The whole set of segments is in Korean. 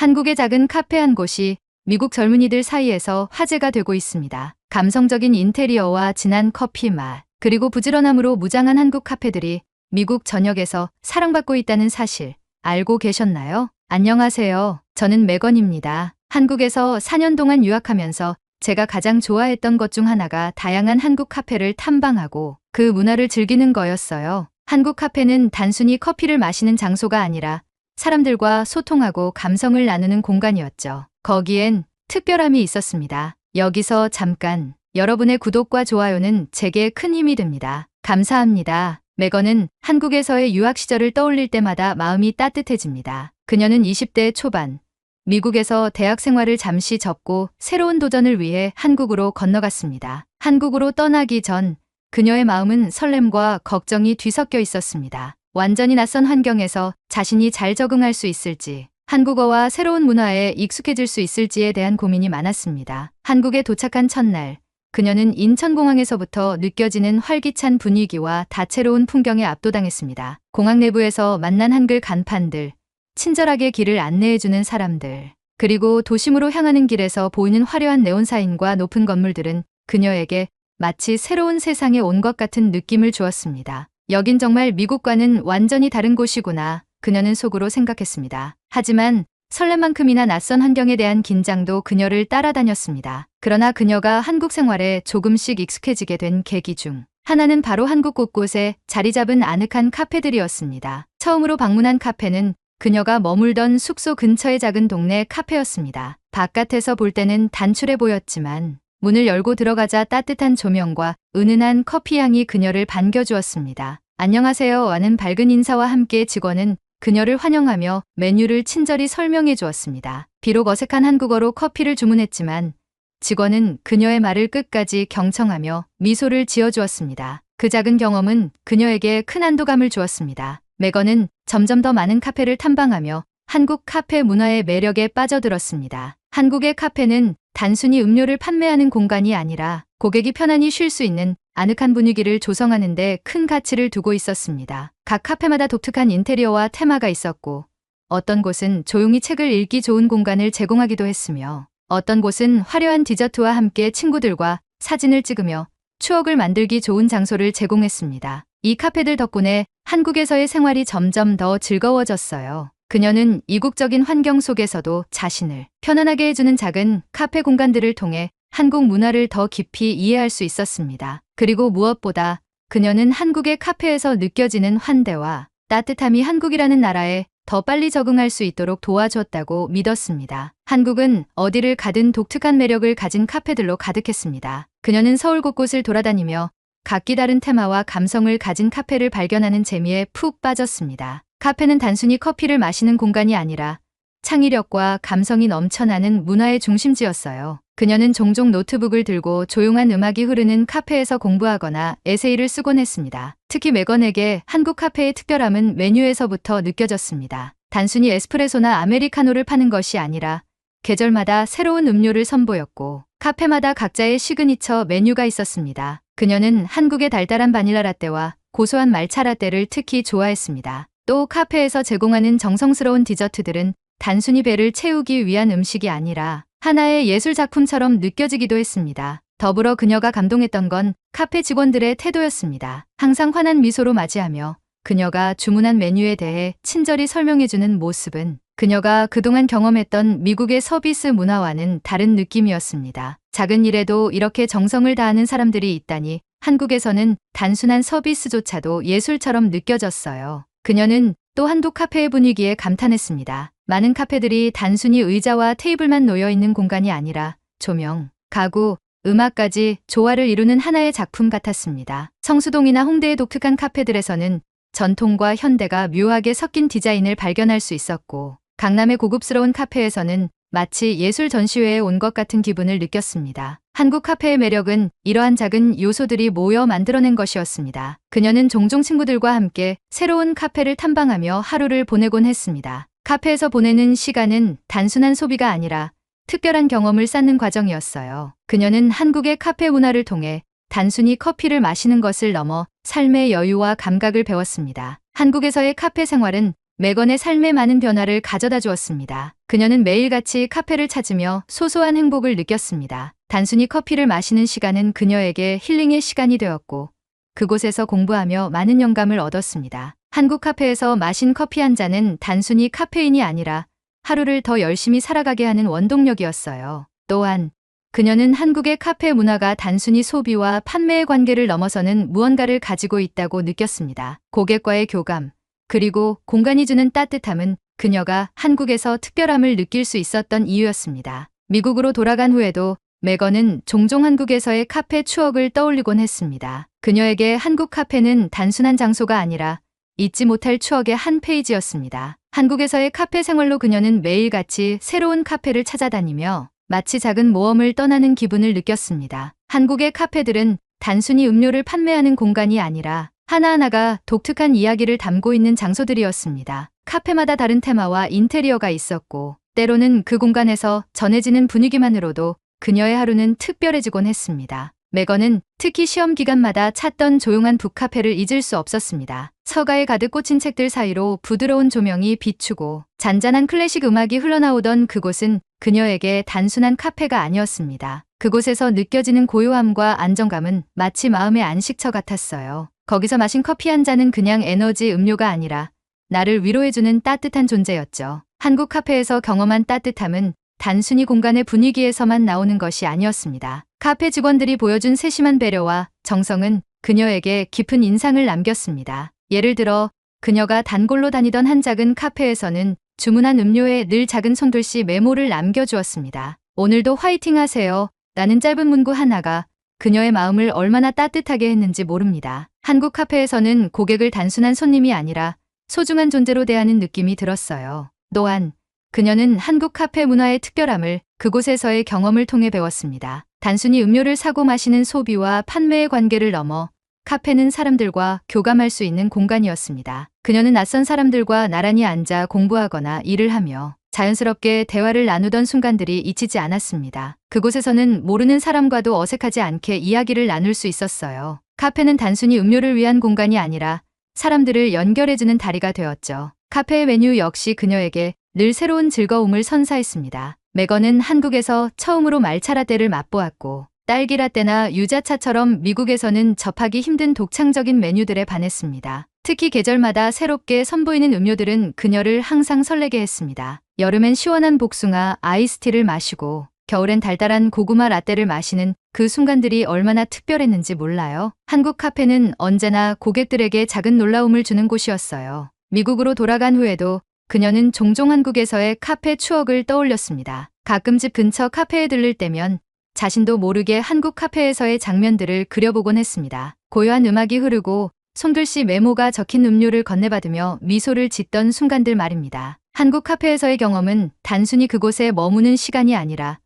한국의 작은 카페 한 곳이 미국 젊은이들 사이에서 화제가 되고 있습니다. 감성적인 인테리어와 진한 커피 맛, 그리고 부지런함으로 무장한 한국 카페들이 미국 전역에서 사랑받고 있다는 사실 알고 계셨나요? 안녕하세요. 저는 매건입니다. 한국에서 4년 동안 유학하면서 제가 가장 좋아했던 것 중 하나가 다양한 한국 카페를 탐방하고 그 문화를 즐기는 거였어요. 한국 카페는 단순히 커피를 마시는 장소가 아니라 사람들과 소통하고 감성을 나누는 공간이었죠. 거기엔 특별함이 있었습니다. 여기서 잠깐 여러분의 구독과 좋아요는 제게 큰 힘이 됩니다. 감사합니다. 매건은 한국에서의 유학 시절을 떠올릴 때마다 마음이 따뜻해집니다. 그녀는 20대 초반 미국에서 대학 생활을 잠시 접고 새로운 도전을 위해 한국으로 건너갔습니다. 한국으로 떠나기 전 그녀의 마음은 설렘과 걱정이 뒤섞여 있었습니다. 완전히 낯선 환경에서 자신이 잘 적응할 수 있을지, 한국어와 새로운 문화에 익숙해질 수 있을지에 대한 고민이 많았습니다. 한국에 도착한 첫날, 그녀는 인천공항에서부터 느껴지는 활기찬 분위기와 다채로운 풍경에 압도당했습니다. 공항 내부에서 만난 한글 간판들, 친절하게 길을 안내해주는 사람들, 그리고 도심으로 향하는 길에서 보이는 화려한 네온사인과 높은 건물들은 그녀에게 마치 새로운 세상에 온 것 같은 느낌을 주었습니다. 여긴 정말 미국과는 완전히 다른 곳이구나. 그녀는 속으로 생각했습니다. 하지만 설렘만큼이나 낯선 환경에 대한 긴장도 그녀를 따라다녔습니다. 그러나 그녀가 한국 생활에 조금씩 익숙해지게 된 계기 중 하나는 바로 한국 곳곳에 자리 잡은 아늑한 카페들이었습니다. 처음으로 방문한 카페는 그녀가 머물던 숙소 근처의 작은 동네 카페였습니다. 바깥에서 볼 때는 단출해 보였지만 문을 열고 들어가자 따뜻한 조명과 은은한 커피 향이 그녀를 반겨주었습니다. 안녕하세요 와는 밝은 인사와 함께 직원은 그녀를 환영하며 메뉴를 친절히 설명해 주었습니다. 비록 어색한 한국어로 커피를 주문했지만 직원은 그녀의 말을 끝까지 경청하며 미소를 지어주었습니다. 그 작은 경험은 그녀에게 큰 안도감을 주었습니다. 매건은 점점 더 많은 카페를 탐방하며 한국 카페 문화의 매력에 빠져들었습니다. 한국의 카페는 단순히 음료를 판매하는 공간이 아니라 고객이 편안히 쉴 수 있는 아늑한 분위기를 조성하는 데 큰 가치를 두고 있었습니다. 각 카페마다 독특한 인테리어와 테마가 있었고 어떤 곳은 조용히 책을 읽기 좋은 공간을 제공하기도 했으며 어떤 곳은 화려한 디저트와 함께 친구들과 사진을 찍으며 추억을 만들기 좋은 장소를 제공했습니다. 이 카페들 덕분에 한국에서의 생활이 점점 더 즐거워졌어요. 그녀는 이국적인 환경 속에서도 자신을 편안하게 해주는 작은 카페 공간들을 통해 한국 문화를 더 깊이 이해할 수 있었습니다. 그리고 무엇보다 그녀는 한국의 카페에서 느껴지는 환대와 따뜻함이 한국이라는 나라에 더 빨리 적응할 수 있도록 도와줬다고 믿었습니다. 한국은 어디를 가든 독특한 매력을 가진 카페들로 가득했습니다. 그녀는 서울 곳곳을 돌아다니며 각기 다른 테마와 감성을 가진 카페를 발견하는 재미에 푹 빠졌습니다. 카페는 단순히 커피를 마시는 공간이 아니라 창의력과 감성이 넘쳐나는 문화의 중심지였어요. 그녀는 종종 노트북을 들고 조용한 음악이 흐르는 카페에서 공부하거나 에세이를 쓰곤 했습니다. 특히 매건에게 한국 카페의 특별함은 메뉴에서부터 느껴졌습니다. 단순히 에스프레소나 아메리카노를 파는 것이 아니라 계절마다 새로운 음료를 선보였고 카페마다 각자의 시그니처 메뉴가 있었습니다. 그녀는 한국의 달달한 바닐라 라떼와 고소한 말차 라떼를 특히 좋아했습니다. 또 카페에서 제공하는 정성스러운 디저트들은 단순히 배를 채우기 위한 음식이 아니라 하나의 예술 작품처럼 느껴지기도 했습니다. 더불어 그녀가 감동했던 건 카페 직원들의 태도였습니다. 항상 환한 미소로 맞이하며 그녀가 주문한 메뉴에 대해 친절히 설명해주는 모습은 그녀가 그동안 경험했던 미국의 서비스 문화와는 다른 느낌이었습니다. 작은 일에도 이렇게 정성을 다하는 사람들이 있다니 한국에서는 단순한 서비스조차도 예술처럼 느껴졌어요. 그녀는 또 한국 카페의 분위기에 감탄했습니다. 많은 카페들이 단순히 의자와 테이블만 놓여 있는 공간이 아니라 조명, 가구, 음악까지 조화를 이루는 하나의 작품 같았습니다. 성수동이나 홍대의 독특한 카페들에서는 전통과 현대가 묘하게 섞인 디자인을 발견할 수 있었고, 강남의 고급스러운 카페에서는 마치 예술 전시회에 온 것 같은 기분을 느꼈습니다. 한국 카페의 매력은 이러한 작은 요소들이 모여 만들어낸 것이었습니다. 그녀는 종종 친구들과 함께 새로운 카페를 탐방하며 하루를 보내곤 했습니다. 카페에서 보내는 시간은 단순한 소비가 아니라 특별한 경험을 쌓는 과정이었어요. 그녀는 한국의 카페 문화를 통해 단순히 커피를 마시는 것을 넘어 삶의 여유와 감각을 배웠습니다. 한국에서의 카페 생활은 매건의 삶에 많은 변화를 가져다 주었습니다. 그녀는 매일같이 카페를 찾으며 소소한 행복을 느꼈습니다. 단순히 커피를 마시는 시간은 그녀에게 힐링의 시간이 되었고 그곳에서 공부하며 많은 영감을 얻었습니다. 한국 카페에서 마신 커피 한 잔은 단순히 카페인이 아니라 하루를 더 열심히 살아가게 하는 원동력이었어요. 또한 그녀는 한국의 카페 문화가 단순히 소비와 판매의 관계를 넘어서는 무언가를 가지고 있다고 느꼈습니다. 고객과의 교감, 그리고 공간이 주는 따뜻함은 그녀가 한국에서 특별함을 느낄 수 있었던 이유였습니다. 미국으로 돌아간 후에도 메건은 종종 한국에서의 카페 추억을 떠올리곤 했습니다. 그녀에게 한국 카페는 단순한 장소가 아니라 잊지 못할 추억의 한 페이지였습니다. 한국에서의 카페 생활로 그녀는 매일같이 새로운 카페를 찾아다니며 마치 작은 모험을 떠나는 기분을 느꼈습니다. 한국의 카페들은 단순히 음료를 판매하는 공간이 아니라 하나하나가 독특한 이야기를 담고 있는 장소들이었습니다. 카페마다 다른 테마와 인테리어가 있었고 때로는 그 공간에서 전해지는 분위기만으로도 그녀의 하루는 특별해지곤 했습니다. 매건은 특히 시험 기간마다 찾던 조용한 북카페를 잊을 수 없었습니다. 서가에 가득 꽂힌 책들 사이로 부드러운 조명이 비추고 잔잔한 클래식 음악이 흘러나오던 그곳은 그녀에게 단순한 카페가 아니었습니다. 그곳에서 느껴지는 고요함과 안정감은 마치 마음의 안식처 같았어요. 거기서 마신 커피 한 잔은 그냥 에너지 음료가 아니라 나를 위로해주는 따뜻한 존재였죠. 한국 카페에서 경험한 따뜻함은 단순히 공간의 분위기에서만 나오는 것이 아니었습니다. 카페 직원들이 보여준 세심한 배려와 정성은 그녀에게 깊은 인상을 남겼습니다. 예를 들어 그녀가 단골로 다니던 한 작은 카페에서는 주문한 음료에 늘 작은 손글씨 메모를 남겨주었습니다. 오늘도 화이팅 하세요. 라는 짧은 문구 하나가 그녀의 마음을 얼마나 따뜻하게 했는지 모릅니다. 한국 카페에서는 고객을 단순한 손님이 아니라 소중한 존재로 대하는 느낌이 들었어요. 또한 그녀는 한국 카페 문화의 특별함을 그곳에서의 경험을 통해 배웠습니다. 단순히 음료를 사고 마시는 소비와 판매의 관계를 넘어 카페는 사람들과 교감할 수 있는 공간이었습니다. 그녀는 낯선 사람들과 나란히 앉아 공부하거나 일을 하며 자연스럽게 대화를 나누던 순간들이 잊히지 않았습니다. 그곳에서는 모르는 사람과도 어색하지 않게 이야기를 나눌 수 있었어요. 카페는 단순히 음료를 위한 공간이 아니라 사람들을 연결해주는 다리가 되었죠. 카페의 메뉴 역시 그녀에게 늘 새로운 즐거움을 선사했습니다. 매건은 한국에서 처음으로 말차 라떼를 맛보았고 딸기 라떼나 유자차처럼 미국에서는 접하기 힘든 독창적인 메뉴들에 반했습니다. 특히 계절마다 새롭게 선보이는 음료들은 그녀를 항상 설레게 했습니다. 여름엔 시원한 복숭아 아이스티를 마시고 겨울엔 달달한 고구마 라떼를 마시는 그 순간들이 얼마나 특별했는지 몰라요. 한국 카페는 언제나 고객들에게 작은 놀라움을 주는 곳이었어요. 미국으로 돌아간 후에도 그녀는 종종 한국에서의 카페 추억을 떠올렸습니다. 가끔 집 근처 카페에 들를 때면 자신도 모르게 한국 카페에서의 장면들을 그려보곤 했습니다. 고요한 음악이 흐르고 손글씨 메모가 적힌 음료를 건네받으며 미소를 짓던 순간들 말입니다. 한국 카페에서의 경험은 단순히 그곳에 머무는 시간이 아니라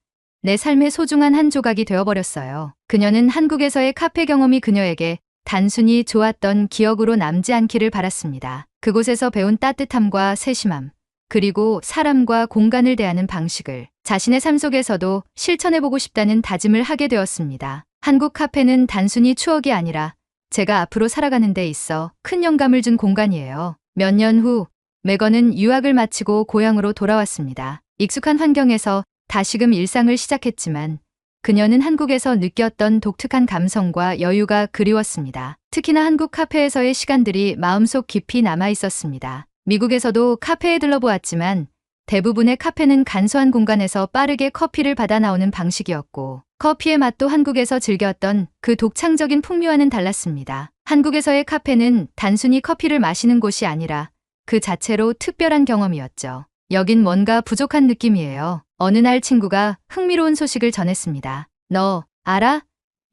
내 삶의 소중한 한 조각이 되어버렸어요. 그녀는 한국에서의 카페 경험이 그녀에게 단순히 좋았던 기억으로 남지 않기를 바랐습니다. 그곳에서 배운 따뜻함과 세심함, 그리고 사람과 공간을 대하는 방식을 자신의 삶 속에서도 실천해보고 싶다는 다짐을 하게 되었습니다. 한국 카페는 단순히 추억이 아니라 제가 앞으로 살아가는 데 있어 큰 영감을 준 공간이에요. 몇 년 후, 매건은 유학을 마치고 고향으로 돌아왔습니다. 익숙한 환경에서 다시금 일상을 시작했지만 그녀는 한국에서 느꼈던 독특한 감성과 여유가 그리웠습니다. 특히나 한국 카페에서의 시간들이 마음속 깊이 남아 있었습니다. 미국에서도 카페에 들러보았지만 대부분의 카페는 간소한 공간에서 빠르게 커피를 받아 나오는 방식이었고 커피의 맛도 한국에서 즐겼던 그 독창적인 풍미와는 달랐습니다. 한국에서의 카페는 단순히 커피를 마시는 곳이 아니라 그 자체로 특별한 경험이었죠. 여긴 뭔가 부족한 느낌이에요. 어느 날 친구가 흥미로운 소식을 전했습니다. 너 알아?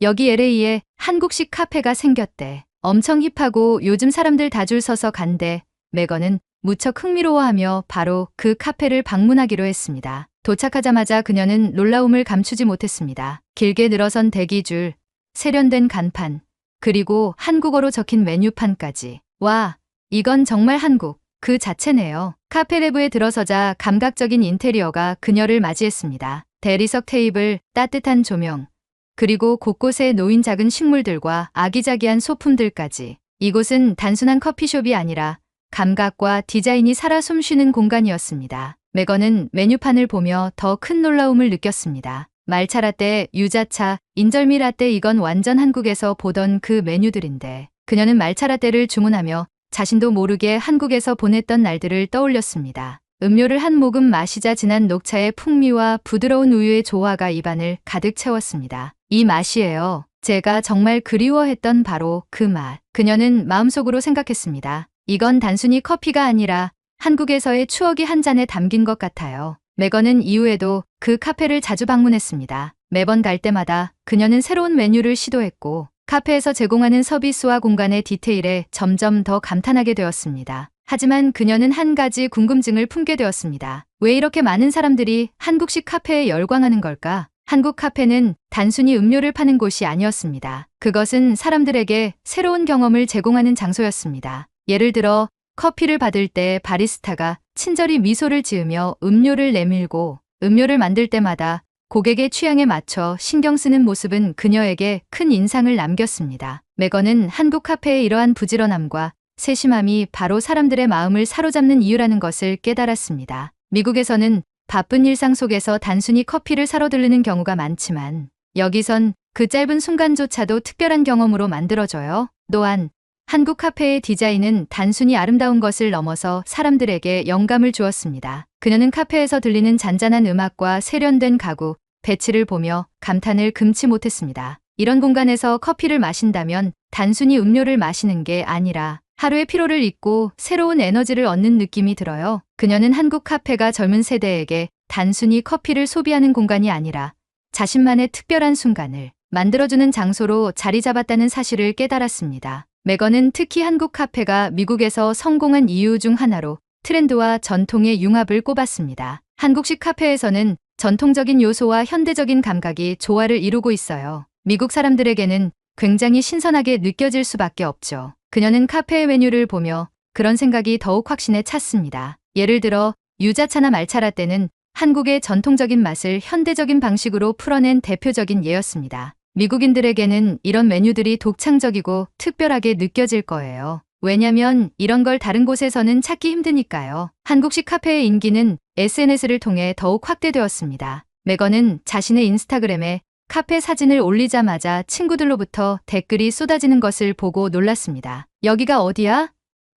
여기 LA에 한국식 카페가 생겼대. 엄청 힙하고 요즘 사람들 다 줄 서서 간대. 매건은 무척 흥미로워하며 바로 그 카페를 방문하기로 했습니다. 도착하자마자 그녀는 놀라움을 감추지 못했습니다. 길게 늘어선 대기줄, 세련된 간판, 그리고 한국어로 적힌 메뉴판까지. 와, 이건 정말 한국. 그 자체네요. 카페 내부에 들어서자 감각적인 인테리어가 그녀를 맞이했습니다. 대리석 테이블, 따뜻한 조명, 그리고 곳곳에 놓인 작은 식물들과 아기자기한 소품들까지. 이곳은 단순한 커피숍이 아니라 감각과 디자인이 살아 숨쉬는 공간이었습니다. 매건은 메뉴판을 보며 더 큰 놀라움을 느꼈습니다. 말차 라떼, 유자차, 인절미 라떼 이건 완전 한국에서 보던 그 메뉴들인데 그녀는 말차 라떼를 주문하며 자신도 모르게 한국에서 보냈던 날들을 떠올렸습니다. 음료를 한 모금 마시자 진한 녹차의 풍미와 부드러운 우유의 조화가 입안을 가득 채웠습니다. 이 맛이에요. 제가 정말 그리워했던 바로 그 맛. 그녀는 마음속으로 생각했습니다. 이건 단순히 커피가 아니라 한국에서의 추억이 한 잔에 담긴 것 같아요. 매건은 이후에도 그 카페를 자주 방문했습니다. 매번 갈 때마다 그녀는 새로운 메뉴를 시도했고 카페에서 제공하는 서비스와 공간의 디테일에 점점 더 감탄하게 되었습니다. 하지만 그녀는 한 가지 궁금증을 품게 되었습니다. 왜 이렇게 많은 사람들이 한국식 카페에 열광하는 걸까? 한국 카페는 단순히 음료를 파는 곳이 아니었습니다. 그것은 사람들에게 새로운 경험을 제공하는 장소였습니다. 예를 들어 커피를 받을 때 바리스타가 친절히 미소를 지으며 음료를 내밀고 음료를 만들 때마다 고객의 취향에 맞춰 신경 쓰는 모습은 그녀에게 큰 인상을 남겼습니다. 매건은 한국 카페의 이러한 부지런함과 세심함이 바로 사람들의 마음을 사로잡는 이유라는 것을 깨달았습니다. 미국에서는 바쁜 일상 속에서 단순히 커피를 사러 들르는 경우가 많지만 여기선 그 짧은 순간조차도 특별한 경험으로 만들어져요. 또한 한국 카페의 디자인은 단순히 아름다운 것을 넘어서 사람들에게 영감을 주었습니다. 그녀는 카페에서 들리는 잔잔한 음악과 세련된 가구, 배치를 보며 감탄을 금치 못했습니다. 이런 공간에서 커피를 마신다면 단순히 음료를 마시는 게 아니라 하루의 피로를 잊고 새로운 에너지를 얻는 느낌이 들어요. 그녀는 한국 카페가 젊은 세대에게 단순히 커피를 소비하는 공간이 아니라 자신만의 특별한 순간을 만들어주는 장소로 자리 잡았다는 사실을 깨달았습니다. 매건은 특히 한국 카페가 미국에서 성공한 이유 중 하나로 트렌드와 전통의 융합을 꼽았습니다. 한국식 카페에서는 전통적인 요소와 현대적인 감각이 조화를 이루고 있어요. 미국 사람들에게는 굉장히 신선하게 느껴질 수밖에 없죠. 그녀는 카페의 메뉴를 보며 그런 생각이 더욱 확신에 찼습니다. 예를 들어 유자차나 말차 라떼는 한국의 전통적인 맛을 현대적인 방식으로 풀어낸 대표적인 예였습니다. 미국인들에게는 이런 메뉴들이 독창적이고 특별하게 느껴질 거예요. 왜냐면 이런 걸 다른 곳에서는 찾기 힘드니까요. 한국식 카페의 인기는 SNS를 통해 더욱 확대되었습니다. 매건은 자신의 인스타그램에 카페 사진을 올리자마자 친구들로부터 댓글이 쏟아지는 것을 보고 놀랐습니다. 여기가 어디야?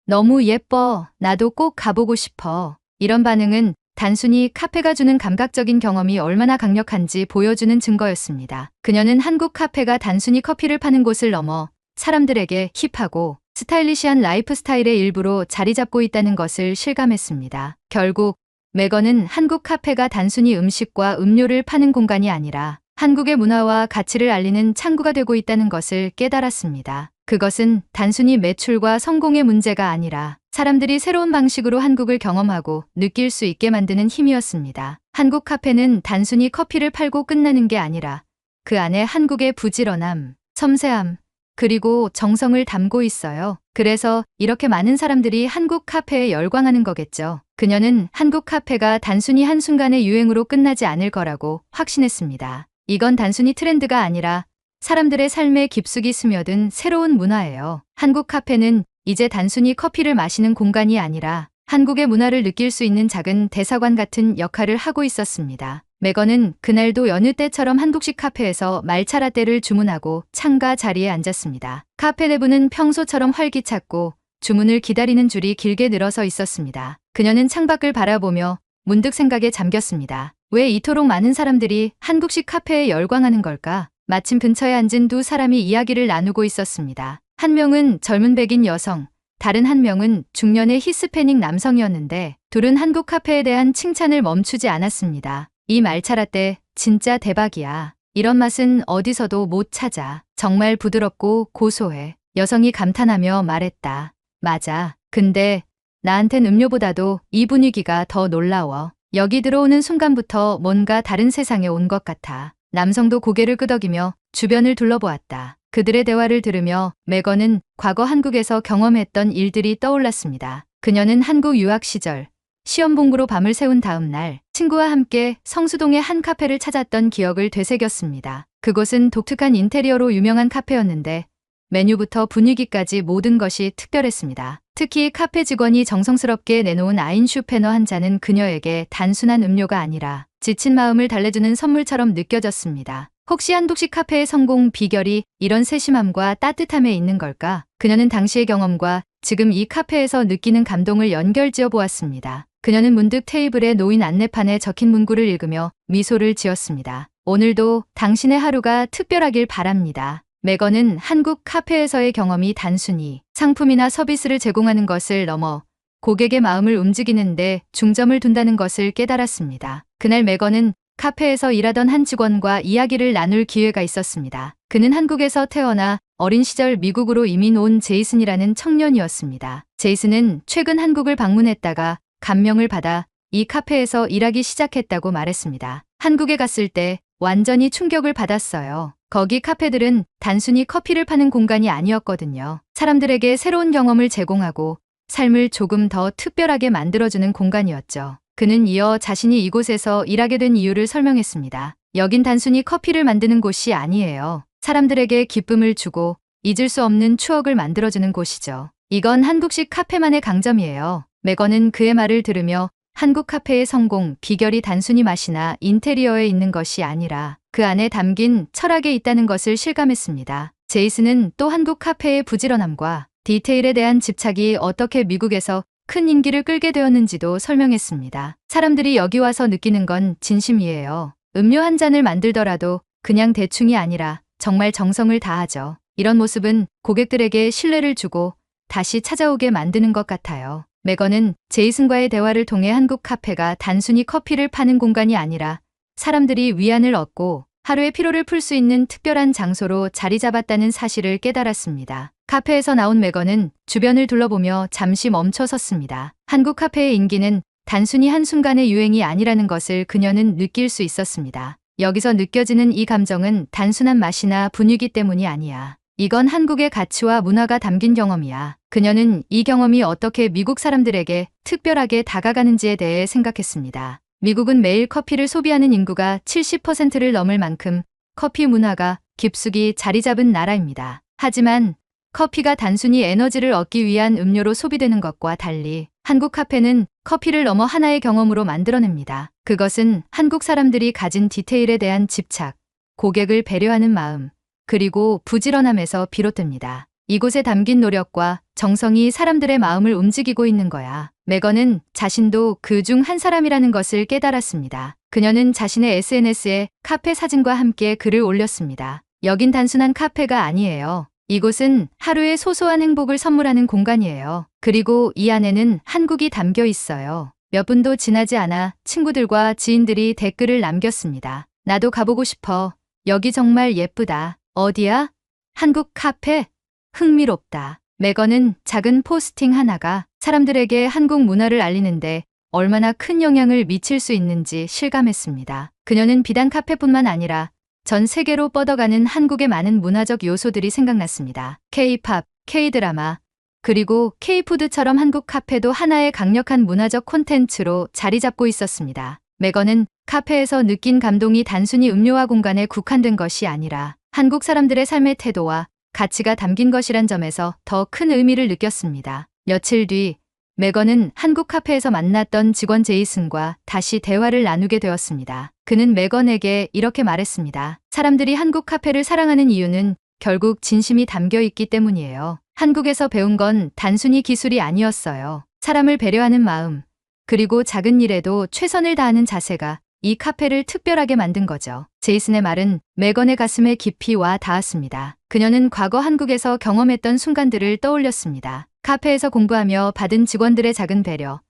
너무 예뻐. 나도 꼭 가보고 싶어. 이런 반응은 단순히 카페가 주는 감각적인 경험이 얼마나 강력한지 보여주는 증거였습니다. 그녀는 한국 카페가 단순히 커피를 파는 곳을 넘어 사람들에게 힙하고 스타일리시한 라이프 스타일의 일부로 자리 잡고 있다는 것을 실감했습니다. 결국 매건은 한국 카페가 단순히 음식과 음료를 파는 공간이 아니라 한국의 문화와 가치를 알리는 창구가 되고 있다는 것을 깨달았습니다. 그것은 단순히 매출과 성공의 문제가 아니라 사람들이 새로운 방식으로 한국을 경험하고 느낄 수 있게 만드는 힘이었습니다. 한국 카페는 단순히 커피를 팔고 끝나는 게 아니라 그 안에 한국의 부지런함, 섬세함, 그리고 정성을 담고 있어요. 그래서 이렇게 많은 사람들이 한국 카페에 열광하는 거겠죠. 그녀는 한국 카페가 단순히 한순간의 유행으로 끝나지 않을 거라고 확신했습니다. 이건 단순히 트렌드가 아니라 사람들의 삶에 깊숙이 스며든 새로운 문화예요. 한국 카페는 이제 단순히 커피를 마시는 공간이 아니라 한국의 문화를 느낄 수 있는 작은 대사관 같은 역할을 하고 있었습니다. 매건은 그날도 여느 때처럼 한국식 카페에서 말차 라떼를 주문하고 창가 자리에 앉았습니다. 카페 내부는 평소처럼 활기찼고 주문을 기다리는 줄이 길게 늘어서 있었습니다. 그녀는 창밖을 바라보며 문득 생각에 잠겼습니다. 왜 이토록 많은 사람들이 한국식 카페에 열광하는 걸까? 마침 근처에 앉은 두 사람이 이야기를 나누고 있었습니다. 한 명은 젊은 백인 여성, 다른 한 명은 중년의 히스패닉 남성이었는데 둘은 한국 카페에 대한 칭찬을 멈추지 않았습니다. 이 말차 라떼 진짜 대박이야. 이런 맛은 어디서도 못 찾아. 정말 부드럽고 고소해. 여성이 감탄하며 말했다. 맞아. 근데 나한텐 음료보다도 이 분위기가 더 놀라워. 여기 들어오는 순간부터 뭔가 다른 세상에 온 것 같아. 남성도 고개를 끄덕이며 주변을 둘러보았다. 그들의 대화를 들으며 매건은 과거 한국에서 경험했던 일들이 떠올랐습니다. 그녀는 한국 유학 시절 시험 봉부로 밤을 새운 다음 날 친구와 함께 성수동의 한 카페를 찾았던 기억을 되새겼습니다. 그곳은 독특한 인테리어로 유명한 카페였는데 메뉴부터 분위기까지 모든 것이 특별했습니다. 특히 카페 직원이 정성스럽게 내놓은 아인슈페너 한 잔은 그녀에게 단순한 음료가 아니라 지친 마음을 달래주는 선물처럼 느껴졌습니다. 혹시 한독식 카페의 성공 비결이 이런 세심함과 따뜻함에 있는 걸까? 그녀는 당시의 경험과 지금 이 카페에서 느끼는 감동을 연결지어 보았습니다. 그녀는 문득 테이블에 놓인 안내판에 적힌 문구를 읽으며 미소를 지었습니다. 오늘도 당신의 하루가 특별하길 바랍니다. 매거는 한국 카페에서의 경험이 단순히 상품이나 서비스를 제공하는 것을 넘어 고객의 마음을 움직이는데 중점을 둔다는 것을 깨달았습니다. 그날 매거는 카페에서 일하던 한 직원과 이야기를 나눌 기회가 있었습니다. 그는 한국에서 태어나 어린 시절 미국으로 이민 온 제이슨이라는 청년이었습니다. 제이슨은 최근 한국을 방문했다가 감명을 받아 이 카페에서 일하기 시작했다고 말했습니다. 한국에 갔을 때 완전히 충격을 받았어요. 거기 카페들은 단순히 커피를 파는 공간이 아니었거든요. 사람들에게 새로운 경험을 제공하고 삶을 조금 더 특별하게 만들어주는 공간이었죠. 그는 이어 자신이 이곳에서 일하게 된 이유를 설명했습니다. 여긴 단순히 커피를 만드는 곳이 아니에요. 사람들에게 기쁨을 주고 잊을 수 없는 추억을 만들어주는 곳이죠. 이건 한국식 카페만의 강점이에요. 매거는 그의 말을 들으며 한국 카페의 성공, 비결이 단순히 맛이나 인테리어에 있는 것이 아니라 그 안에 담긴 철학에 있다는 것을 실감했습니다. 제이슨은 또 한국 카페의 부지런함과 디테일에 대한 집착이 어떻게 미국에서 큰 인기를 끌게 되었는지도 설명했습니다. 사람들이 여기 와서 느끼는 건 진심이에요. 음료 한 잔을 만들더라도 그냥 대충이 아니라 정말 정성을 다하죠. 이런 모습은 고객들에게 신뢰를 주고 다시 찾아오게 만드는 것 같아요. 매거는 제이슨과의 대화를 통해 한국 카페가 단순히 커피를 파는 공간이 아니라 사람들이 위안을 얻고 하루의 피로를 풀 수 있는 특별한 장소로 자리 잡았다는 사실을 깨달았습니다. 카페에서 나온 매거는 주변을 둘러보며 잠시 멈춰 섰습니다. 한국 카페의 인기는 단순히 한순간의 유행이 아니라는 것을 그녀는 느낄 수 있었습니다. 여기서 느껴지는 이 감정은 단순한 맛이나 분위기 때문이 아니야. 이건 한국의 가치와 문화가 담긴 경험이야. 그녀는 이 경험이 어떻게 미국 사람들에게 특별하게 다가가는지에 대해 생각했습니다. 미국은 매일 커피를 소비하는 인구가 70%를 넘을 만큼 커피 문화가 깊숙이 자리 잡은 나라입니다. 하지만 커피가 단순히 에너지를 얻기 위한 음료로 소비되는 것과 달리 한국 카페는 커피를 넘어 하나의 경험으로 만들어냅니다. 그것은 한국 사람들이 가진 디테일에 대한 집착, 고객을 배려하는 마음, 그리고 부지런함에서 비롯됩니다. 이곳에 담긴 노력과 정성이 사람들의 마음을 움직이고 있는 거야. 매거는 자신도 그 중 한 사람이라는 것을 깨달았습니다. 그녀는 자신의 SNS에 카페 사진과 함께 글을 올렸습니다. 여긴 단순한 카페가 아니에요. 이곳은 하루의 소소한 행복을 선물하는 공간이에요. 그리고 이 안에는 한국이 담겨 있어요. 몇 분도 지나지 않아 친구들과 지인들이 댓글을 남겼습니다. 나도 가보고 싶어. 여기 정말 예쁘다. 어디야? 한국 카페? 흥미롭다. 매거는 작은 포스팅 하나가 사람들에게 한국 문화를 알리는데 얼마나 큰 영향을 미칠 수 있는지 실감했습니다. 그녀는 비단 카페뿐만 아니라 전 세계로 뻗어가는 한국의 많은 문화적 요소들이 생각났습니다. K-팝, K-드라마, 그리고 K-푸드처럼 한국 카페도 하나의 강력한 문화적 콘텐츠로 자리 잡고 있었습니다. 매거는 카페에서 느낀 감동이 단순히 음료와 공간에 국한된 것이 아니라 한국 사람들의 삶의 태도와 가치가 담긴 것이란 점에서 더 큰 의미를 느꼈습니다. 며칠 뒤 매건은 한국 카페에서 만났던 직원 제이슨과 다시 대화를 나누게 되었습니다. 그는 매건에게 이렇게 말했습니다. 사람들이 한국 카페를 사랑하는 이유는 결국 진심이 담겨 있기 때문이에요. 한국에서 배운 건 단순히 기술이 아니었어요. 사람을 배려하는 마음, 그리고 작은 일에도 최선을 다하는 자세가 이 카페를 특별하게 만든 거죠. 제이슨의 말은 매건의 가슴에 깊이 와 닿았습니다. 그녀는 과거 한국에서 경험했던 순간들을 떠올렸습니다. 카페에서 공부하며 받은 직원들의 작은 배려,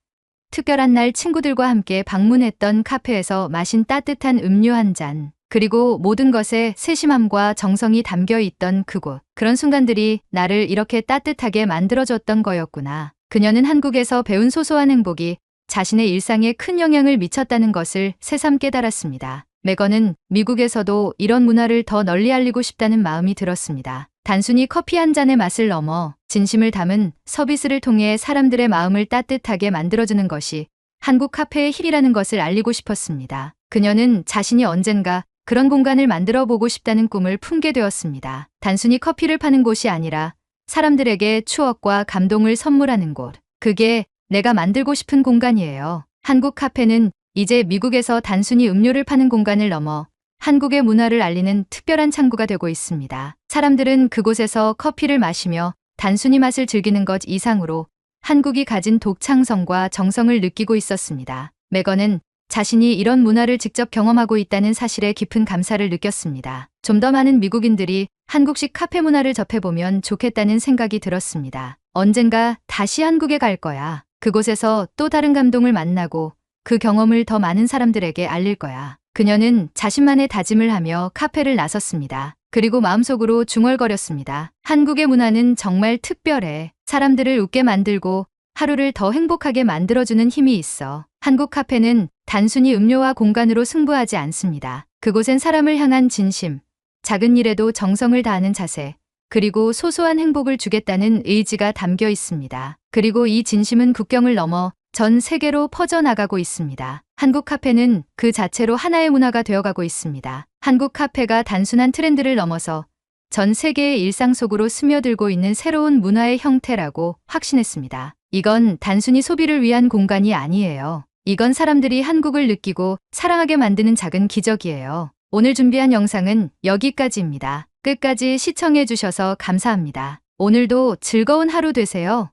특별한 날 친구들과 함께 방문했던 카페에서 마신 따뜻한 음료 한 잔, 그리고 모든 것에 세심함과 정성이 담겨 있던 그곳. 그런 순간들이 나를 이렇게 따뜻하게 만들어줬던 거였구나. 그녀는 한국에서 배운 소소한 행복이 자신의 일상에 큰 영향을 미쳤다는 것을 새삼 깨달았습니다. 매건은 미국에서도 이런 문화를 더 널리 알리고 싶다는 마음이 들었습니다. 단순히 커피 한 잔의 맛을 넘어 진심을 담은 서비스를 통해 사람들의 마음을 따뜻하게 만들어주는 것이 한국 카페의 힘이라는 것을 알리고 싶었습니다. 그녀는 자신이 언젠가 그런 공간을 만들어 보고 싶다는 꿈을 품게 되었습니다. 단순히 커피를 파는 곳이 아니라 사람들에게 추억과 감동을 선물하는 곳. 그게 내가 만들고 싶은 공간이에요. 한국 카페는 이제 미국에서 단순히 음료를 파는 공간을 넘어 한국의 문화를 알리는 특별한 창구가 되고 있습니다. 사람들은 그곳에서 커피를 마시며 단순히 맛을 즐기는 것 이상으로 한국이 가진 독창성과 정성을 느끼고 있었습니다. 매건은 자신이 이런 문화를 직접 경험하고 있다는 사실에 깊은 감사를 느꼈습니다. 좀 더 많은 미국인들이 한국식 카페 문화를 접해보면 좋겠다는 생각이 들었습니다. 언젠가 다시 한국에 갈 거야. 그곳에서 또 다른 감동을 만나고 그 경험을 더 많은 사람들에게 알릴 거야. 그녀는 자신만의 다짐을 하며 카페를 나섰습니다. 그리고 마음속으로 중얼거렸습니다. 한국의 문화는 정말 특별해. 사람들을 웃게 만들고 하루를 더 행복하게 만들어주는 힘이 있어. 한국 카페는 단순히 음료와 공간으로 승부하지 않습니다. 그곳엔 사람을 향한 진심, 작은 일에도 정성을 다하는 자세, 그리고 소소한 행복을 주겠다는 의지가 담겨 있습니다. 그리고 이 진심은 국경을 넘어 전 세계로 퍼져나가고 있습니다. 한국 카페는 그 자체로 하나의 문화가 되어가고 있습니다. 한국 카페가 단순한 트렌드를 넘어서 전 세계의 일상 속으로 스며들고 있는 새로운 문화의 형태라고 확신했습니다. 이건 단순히 소비를 위한 공간이 아니에요. 이건 사람들이 한국을 느끼고 사랑하게 만드는 작은 기적이에요. 오늘 준비한 영상은 여기까지입니다. 끝까지 시청해주셔서 감사합니다. 오늘도 즐거운 하루 되세요.